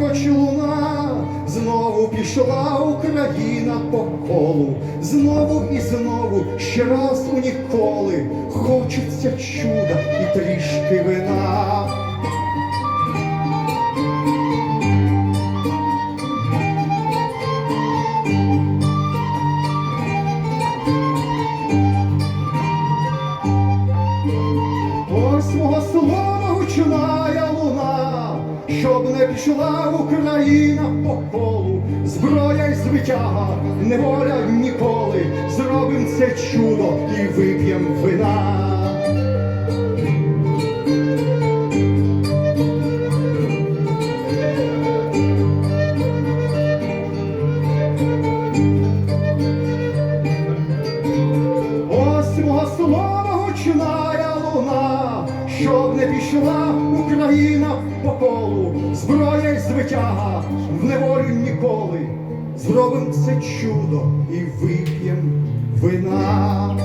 ніч луна, знову пішла Україна по колу, знову і знову, ще раз у ніколи, хочеться чуда і трішки вина. Ось мого слова гучная луна, щоб не пішла Україна по колу, зброя й звитяга, неволя ніколи, зробим це чудо і вип'єм вина. Ось мого слова гучная луна, щоб не пішла Україна по колу, зброя й звитяга в неволі ніколи. Зробим це чудо і вип'єм вина.